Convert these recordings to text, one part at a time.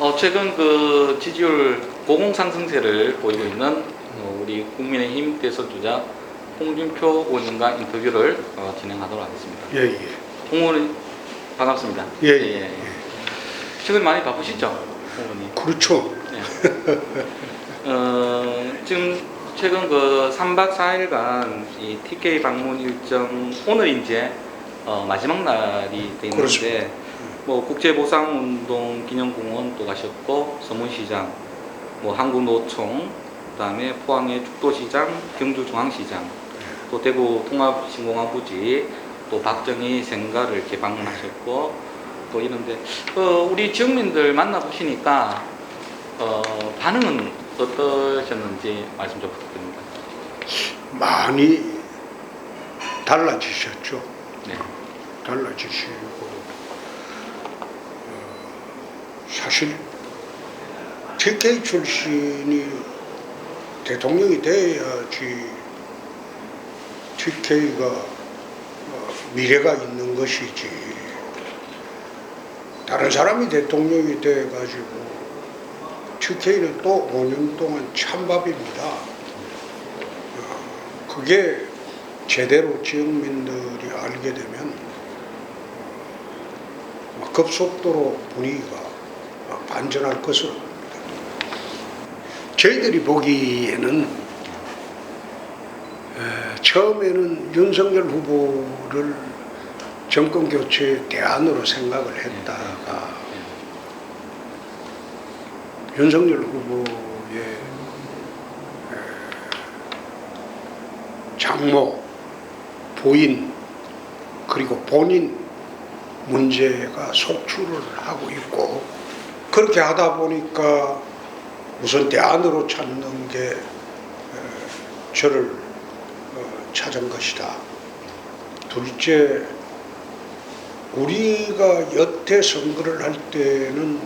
어, 최근 그 지지율 고공 상승세를 보이고 있는 어, 우리 국민의힘 대선 주자 홍준표 의원과 인터뷰를 어, 진행하도록 하겠습니다. 예, 예. 홍 의원 반갑습니다. 예, 예. 최근 많이 바쁘시죠, 홍 의원님? 그렇죠. 네. 어, 지금 최근 그 3박 4일간 이 TK 방문 일정 오늘 이제 어, 마지막 날이 돼 있는데 그렇습니다. 뭐 국제보상운동 기념공원도 가셨고 서문시장, 뭐 한국노총, 그다음에 포항의 죽도시장, 경주중앙시장, 또 대구 통합신공항부지, 또 박정희 생가를 이렇게 방문하셨고 또 이런데 어, 우리 지역민들 만나 보시니까 어, 반응은 어떠셨는지 말씀 좀 부탁드립니다. 많이 달라지셨죠. 네. 달라지시고 어, 사실 TK 출신이 대통령이 돼야지 TK가 어, 미래가 있는 것이지 다른 사람이 대통령이 돼가지고 TK는 또 5년 동안 찬밥입니다. 어, 그게 제대로 지역민들이 알게 되면 어, 급속도로 분위기가 어, 반전할 것으로 봅니다. 저희들이 보기에는 에, 처음에는 윤석열 후보를 정권 교체의 대안으로 생각을 했다가 윤석열 후보의 에, 장모, 부인, 그리고 본인 문제가 속출을 하고 있고 그렇게 하다 보니까 우선 대안으로 찾는 게 에, 저를 어, 찾은 것이다. 둘째, 우리가 여태 선거를 할 때는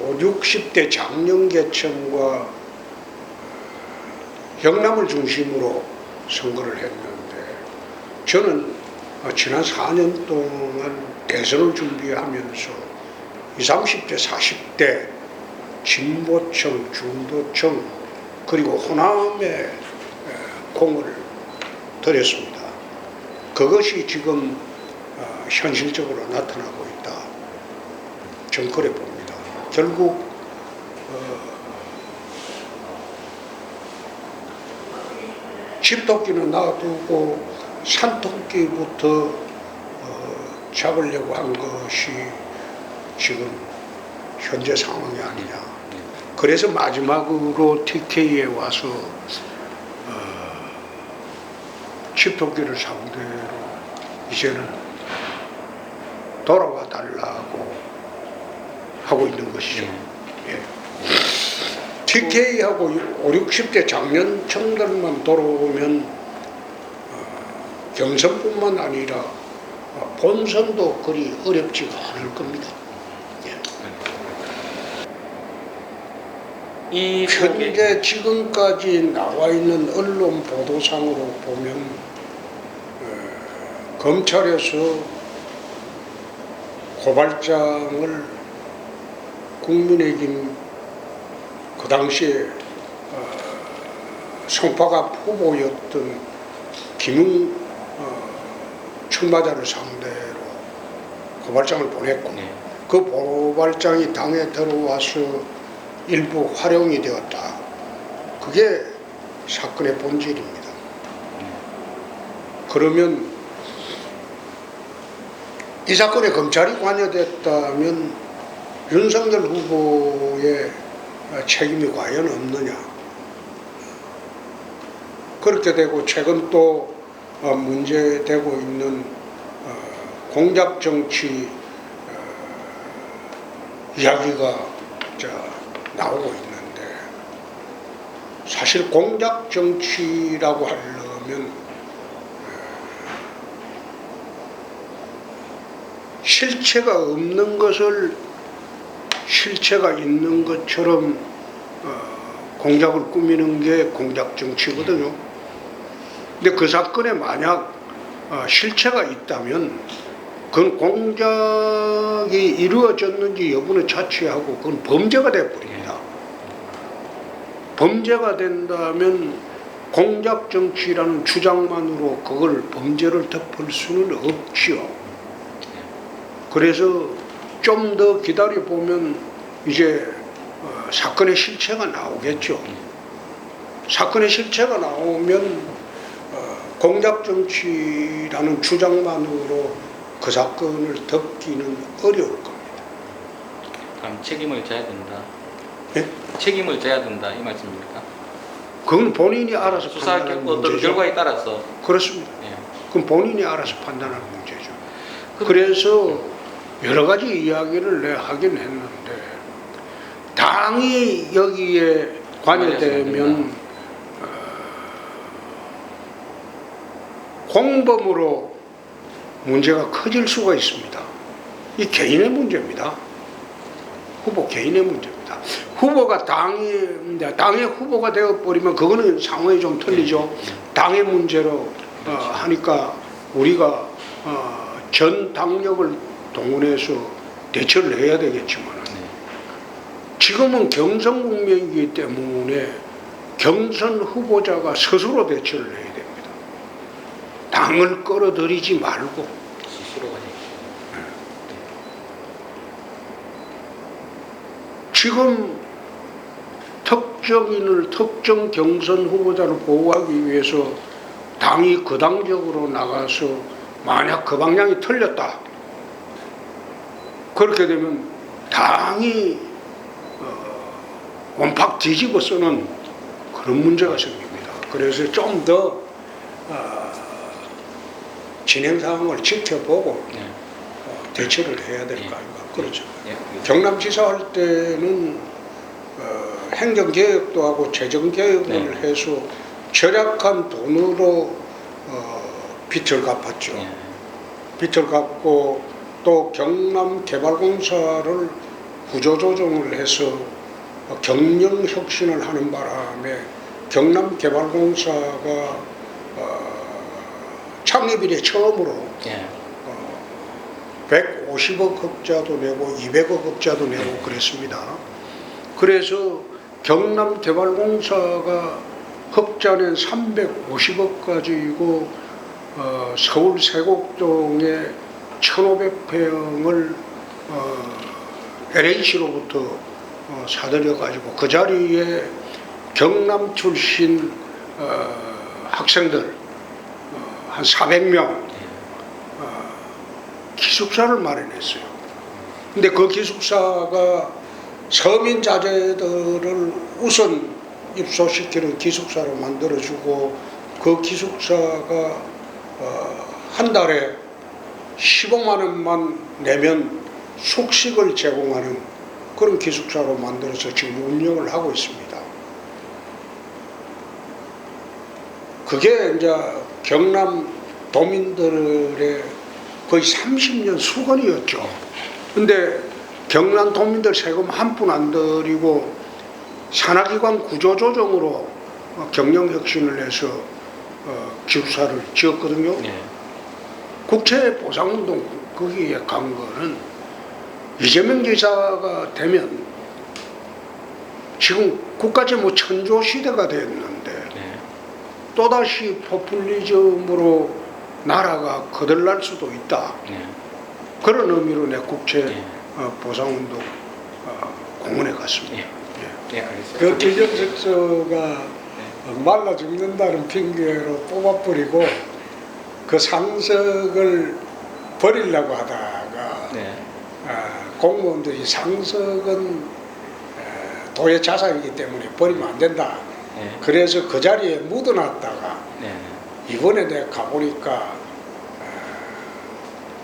어, 5, 60대 장년계층과 영남을 중심으로 선거를 했는데 저는 어, 지난 4년 동안 대선을 준비하면서 20, 30대, 40대 진보층, 중도층 그리고 호남에 에, 공을 들였습니다. 그것이 지금 어, 현실적으로 나타나고 있다. 저는 그래 봅니다. 결국 어, 집토끼는 놔두고 산토끼부터 어, 잡으려고 한 것이 지금 현재 상황이 아니냐. 그래서 마지막으로 TK에 와서 어, 집토끼를 상대로 이제는 돌아와 달라고 하고 있는 것이죠. 예. TK하고 5, 60대 장년층들만 돌아오면 어, 경선뿐만 아니라 어, 본선도 그리 어렵지가 않을 겁니다. 이 현재 지금까지 나와 있는 언론 보도상으로 보면 어, 검찰에서 고발장을 국민의힘 그 당시에 어, 송파갑 후보였던 김웅 어, 출마자를 상대로 고발장을 보냈고 네. 그 고발장이 당에 들어와서 일부 활용이 되었다. 그게 사건의 본질입니다. 그러면 이 사건에 검찰이 관여됐다면 윤석열 후보의 책임이 과연 없느냐. 그렇게 되고 최근 또 어, 문제되고 있는 어, 공작 정치 어, 이야기가 자, 나오고 있는데 사실 공작 정치라고 하려면 실체가 없는 것을 실체가 있는 것처럼 어, 공작을 꾸미는 게 공작 정치거든요. 근데 그 사건에 만약 어, 실체가 있다면 그건 공작이 이루어졌는지 여부는 차치하고 그건 범죄가 되어버립니다. 범죄가 된다면 공작 정치라는 주장만으로 그걸 범죄를 덮을 수는 없지요. 그래서 좀 더 기다려 보면 이제 어, 사건의 실체가 나오겠죠. 사건의 실체가 나오면 어, 공작 정치라는 주장만으로 그 사건을 덮기는 어려울 겁니다. 그럼 책임을 져야 된다. 예? 책임을 져야 된다 이 말씀입니까? 그건 본인이 알아서 수사 판단하는 어떤 문제죠. 결과에 따라서 그렇습니다. 예. 그건 본인이 알아서 판단하는 문제죠. 그- 그래서 여러 가지 이야기를 내 하긴 했는데 당이 여기에 관여되면 어, 공범으로 문제가 커질 수가 있습니다. 이 개인의 문제입니다. 후보 개인의 문제입니다. 후보가 이제 당의 후보가 되어 버리면 그거는 상황이 좀 틀리죠. 당의 문제로 어, 하니까 우리가 어, 전 당력을 동원해서 대처를 해야 되겠지만 네. 지금은 경선 국면이기 때문에 경선 후보자가 스스로 대처를 해야 당을 끌어들이지 말고. 지금 특정인을 특정 경선 후보자를 보호하기 위해서 당이 거당적으로 나가서 만약 그 방향이 틀렸다. 그렇게 되면 당이 어, 원팍 뒤집어 쓰는 그런 문제가 생깁니다. 그래서 좀더 어, 진행 상황을 지켜보고 네. 어, 대처를 해야 될 거 아닌가. 그렇죠. 예. 경남지사 할 때는 어, 행정개혁도 하고 재정개혁을 네. 해서 절약한 돈으로 어, 빚을 갚았죠. 예. 빚을 갚고 또 경남개발공사를 구조조정을 해서 어, 경영혁신을 하는 바람에 경남개발공사가 어, 창립 이래 처음으로 예. 150억 흑자도 내고 200억 흑자도 내고 그랬습니다. 그래서 경남 개발공사가 흑자는 350억 가지고 어, 서울 세곡동에 1,500평을 어, LH로부터 어, 사들여 가지고 그 자리에 경남 출신 어, 학생들 어, 한 400명 기숙사를 마련했어요. 근데 그 기숙사가 서민 자제들을 우선 입소시키는 기숙사로 만들어주고 그 기숙사가 어, 한 달에 15만 원만 내면 숙식을 제공하는 그런 기숙사로 만들어서 지금 운영을 하고 있습니다. 그게 이제 경남 도민들의 거의 30년 수건이었죠. 근데 경남 도민들 세금 한 푼 안 들이고 산하기관 구조조정으로 어, 경영혁신을 해서 어, 기숙사를 지었거든요. 예. 국채보상운동 거기에 간 거는 이재명 지사가 되면 지금 국가재 뭐 천조 시대가 됐는데 예. 또다시 포퓰리즘으로 나라가 거들날 수도 있다. 예. 그런 의미로 내 국채 예. 어, 보상운동 어, 공원에 갔습니다. 예. 예. 알겠습니다. 그 기정석서가 말라 죽는다는 핑계로 뽑아버리고 그 상석을 버리려고 하다가 네. 아, 공무원들이 상석은 에, 도의 자산이기 때문에 버리면 안 된다. 예. 그래서 그 자리에 묻어놨다가 네. 이번에 내가 가보니까 에,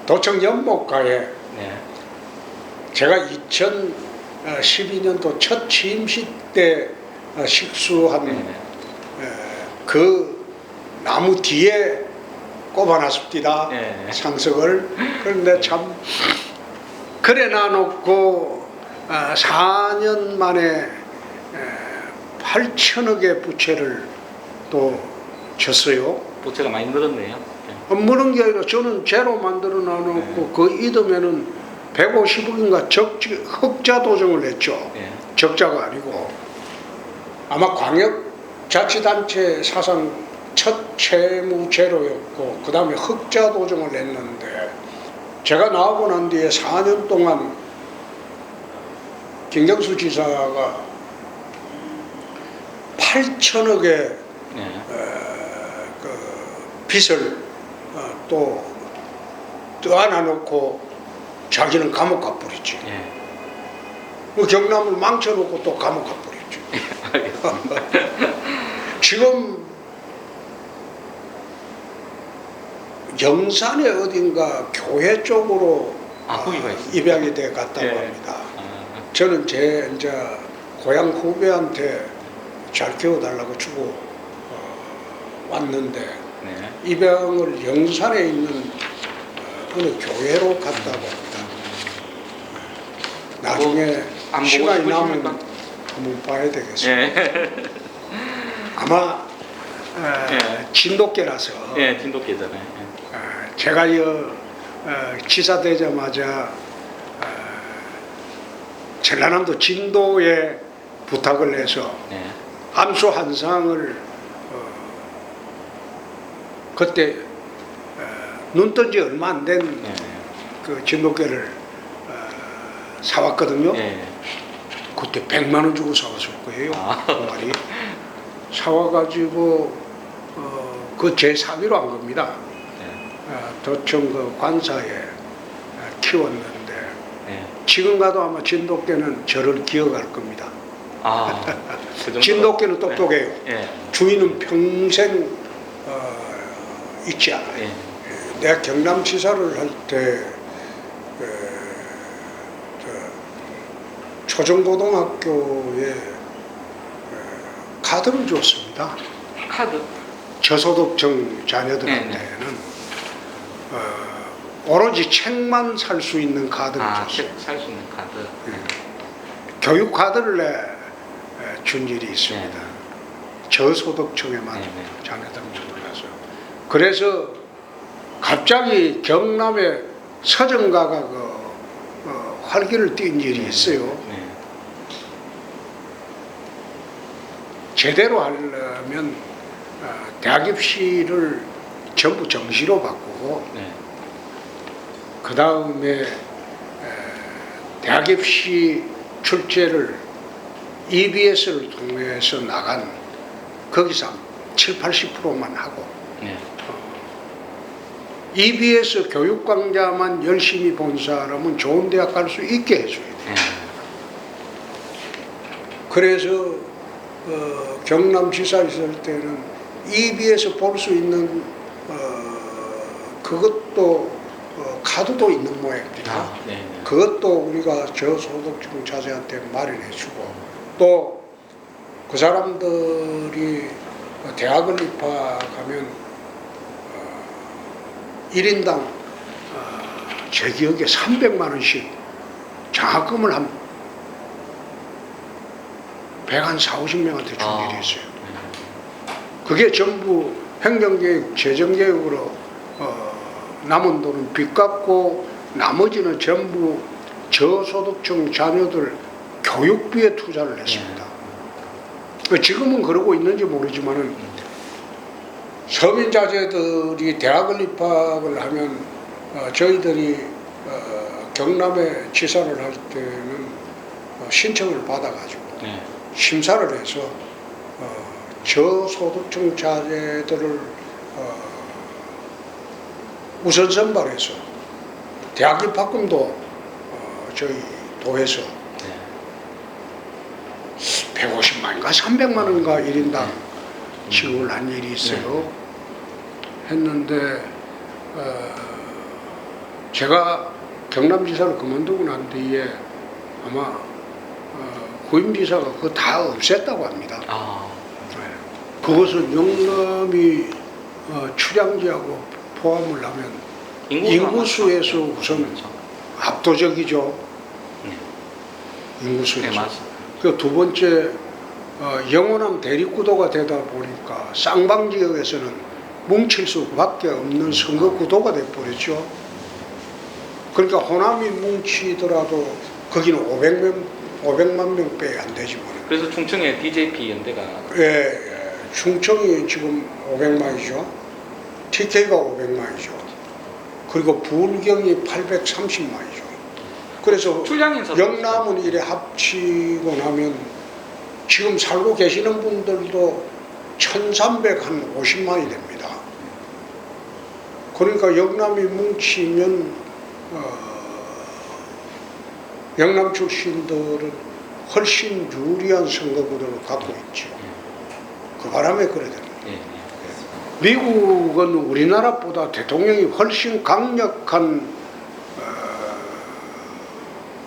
도청 연못가에 네. 제가 2012년도 첫 취임식 때 어, 식수한 네. 에, 그 나무 뒤에 꼽아놨습니다. 네. 상석을. 그런데 참 그래 놔놓고 아, 4년 만에 8천억의 부채를 또 졌어요. 부채가 많이 늘었네요. 예. 없는 게 아니라 저는 제로 만들어 놔놓고 그 이듬해는 150억인가 적지 흑자 도정을 했죠. 예. 적자가 아니고 아마 광역자치단체 사상 첫 채무 제로였고 그 다음에 흑자 도정을 냈는데 제가 나오고 난 뒤에 4년 동안 김경수 지사가 8천억의 예. 그 빚을 어, 또 떠안아 놓고 자기는 감옥 가버렸지. 예. 그 경남을 망쳐놓고 또 감옥. 알겠습니다. 지금 영산에 어딘가 교회 쪽으로 아, 있습니다. 입양이 돼 갔다고 예. 합니다. 아, 저는 제 이제 고향 후배한테 잘 키워달라고 주고 어, 왔는데 네. 입양을 영산에 있는 어, 어느 교회로 갔다고 합니다. 나중에 안 시간이 나면? 한번 봐야 되겠습니다. 예. 아마 어, 예. 진돗개라서 예, 진돗개잖아요. 어, 제가 여 어, 지사 되자마자 어, 전라남도 진도에 부탁을 해서 예. 네. 암수 한 상을 어, 그때 어, 눈 뜬 지 얼마 안된 예. 그 진돗개를 어, 사왔거든요. 예. 그때 100만 원 주고 사왔을 거예요. 아. 그 말이 사와가지고 어, 그제 사비로 한 겁니다. 예. 어, 도청 그 관사에 어, 키웠는데 예. 지금 가도 아마 진돗개는 저를 기억할 겁니다. 아, 그 정도. 진돗개는 똑똑해요. 예. 주인은 평생 어, 잊지 않아요. 예. 내가 경남지사를 할때 초중고등학교에 어, 카드를 줬습니다. 카드. 저소득층 자녀들한테는 어, 오로지 책만 살 수 있는 카드를 아, 줬어요. 살수 있는 카드. 교육 카드를 내, 에, 준 일이 있습니다. 네. 저소득층에만 네, 네. 자녀들 몰라서 그래서 갑자기 경남의 서정가가 그 어, 활기를 띈 일이 있어요. 네. 제대로 하려면 어, 대학 입시를 전부 정시로 바꾸고 네. 그 다음에 대학 입시 출제를 EBS를 통해서 나간 거기서 한 7, 80%만 하고 네. EBS 교육 강좌만 열심히 본 사람은 좋은 대학 갈 수 있게 해줘야 돼. 네. 그래서 어, 경남지사 있을 때는 EBS 볼 수 있는 어, 그것도 어, 카드도 있는 모양입니다. 아, 네. 네. 그것도 우리가 저소득층 자제한테 마련해주고 또 그 사람들이 대학을 입학하면 어, 1인당 어, 제 기억에 300만 원씩 장학금을 한 100한 4, 50명한테 준 아. 일이 있어요. 그게 전부 행정개혁, 재정개혁으로 어, 남은 돈은 빚 갚고 나머지는 전부 저소득층 자녀들 교육비에 투자를 했습니다. 그 지금은 그러고 있는지 모르지만은 서민 자제들이 대학을 입학을 하면 어, 저희들이 어, 경남에 지사를 할 때는 어, 신청을 받아가지고 네. 심사를 해서 어, 저소득층 자제들을 어, 우선 선발해서 대학 입학금도 어, 저희 도에서 네. 150만인가 300만 원인가 1인당 지급을 한 일이 있어요. 했는데 어, 제가 경남지사를 그만두고 난 뒤에 아마 어, 구임지사가 그거 다 없앴다고 합니다. 아, 그것은 영남이 어, 출량지하고 포함을 하면 인구수에서 우선 그렇죠. 압도적이죠. 네. 인구수에서. 네. 그 두 번째 어, 영원한 대립구도가 되다 보니까 쌍방 지역에서는 뭉칠 수밖에 없는 선거 구도가 돼버렸죠. 그러니까 호남이 뭉치더라도 거기는 500명, 500만 명빼안 되지만 그래서 충청에 DJP 연대가 예, 예, 충청이 지금 500만이죠. TK가 500만이죠. 그리고 불경이 830만이죠. 그래서 영남은 이래 합치고 나면 지금 살고 계시는 분들도 1350만이 됩니다. 그러니까 영남이 뭉치면 어, 영남 출신들은 훨씬 유리한 선거구도를 갖고 있죠. 그 바람에 그래 됩니다. 예, 예. 미국은 우리나라보다 대통령이 훨씬 강력한 어,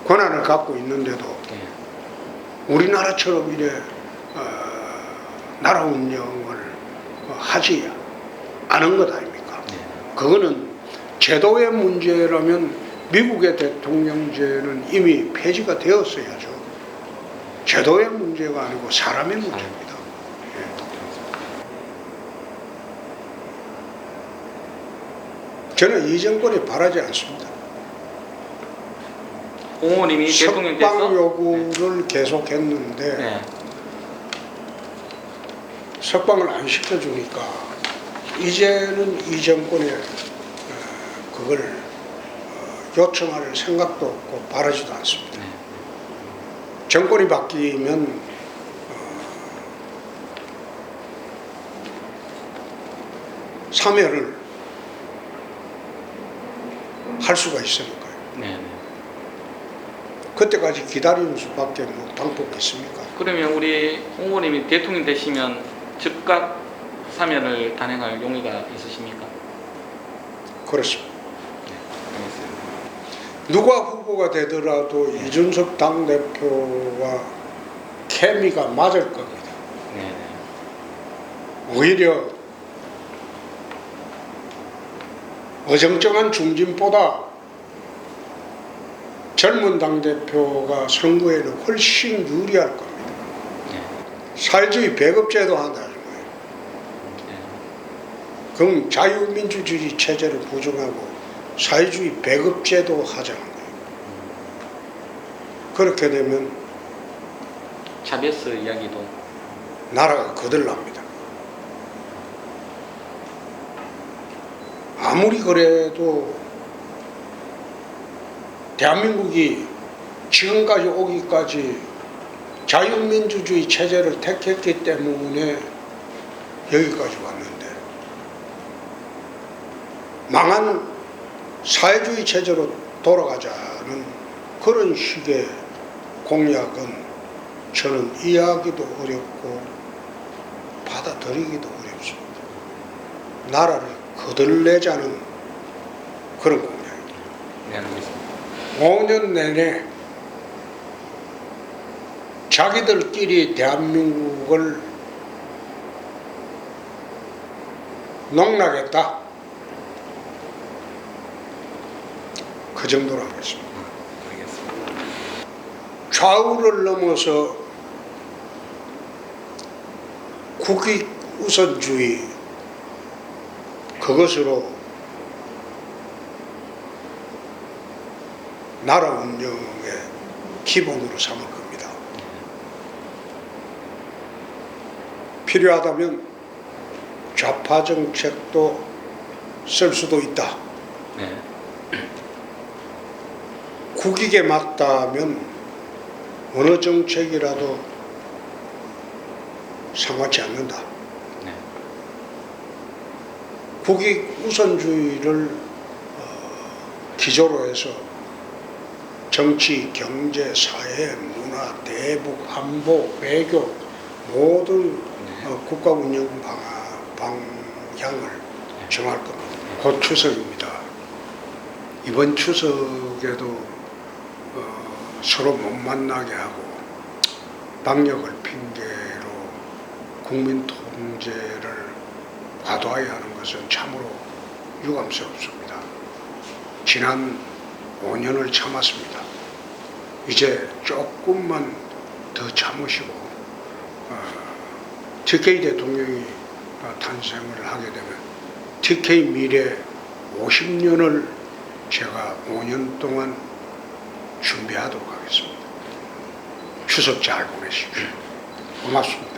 권한을 갖고 있는데도 예. 우리나라처럼 이래 어, 나라 운영을 어, 하지 않은 것 아닙니까? 예. 그거는 제도의 문제라면 미국의 대통령제는 이미 폐지가 되었어야죠. 제도의 문제가 아니고 사람의 문제입니다. 예. 저는 이 정권이 바라지 않습니다. 공호님이 대통령께서 석방 요구를 계속했는데 네. 석방을 안 시켜주니까 이제는 이 정권에 어, 그걸 어, 요청할 생각도 없고 바라지도 않습니다. 네. 정권이 바뀌면 어, 참여를 할 수가 있으니까요. 네. 네. 그때까지 기다리는 수밖에 뭐 방법이 있습니까? 그러면 우리 홍보님이 대통령 되시면 즉각 사면을 단행할 용의가 있으십니까? 그렇습니다. 알겠습니다. 누가 후보가 되더라도 이준석 당대표와 케미가 맞을 겁니다. 네. 네. 오히려 어정쩡한 중진보다 젊은 당대표가 선거에는 훨씬 유리할 겁니다. 네. 사회주의 배급제도 한다는 거예요. 네. 그럼 자유민주주의 체제를 부정하고 사회주의 배급제도 하자는 거예요. 그렇게 되면 차베스 이야기도 나라가 거들납니다. 아무리 그래도 대한민국이 지금까지 오기까지 자유민주주의 체제를 택했기 때문에 여기까지 왔는데 망한 사회주의 체제로 돌아가자는 그런 식의 공약은 저는 이해하기도 어렵고 받아들이기도 어렵습니다. 나라를 거들내자는 그런 공약입니다. 네. 5년 내내 자기들끼리 대한민국을 농락했다. 그 정도로 하겠습니다. 좌우를 넘어서 국익 우선주의 그것으로 나라 운영의 기본으로 삼을 겁니다. 필요하다면 좌파 정책도 쓸 수도 있다. 네. 국익에 맞다면 어느 정책이라도 상하지 않는다. 네. 국익 우선주의를 어, 기조로 해서 정치, 경제, 사회, 문화, 대북, 안보, 외교 모든 네. 어, 국가 운영 방아, 방향을 정할 겁니다. 곧 추석입니다. 이번 추석에도 어, 서로 못 만나게 하고 방역을 핑계로 국민 통제를 과도하게 하는 것은 참으로 유감스럽습니다. 지난 5년을 참았습니다. 이제 조금만 더 참으시고 어, TK 대통령이 어, 탄생을 하게 되면 TK 미래 50년을 제가 5년 동안 준비하도록 하겠습니다. 추석 잘 보내십시오. 고맙습니다.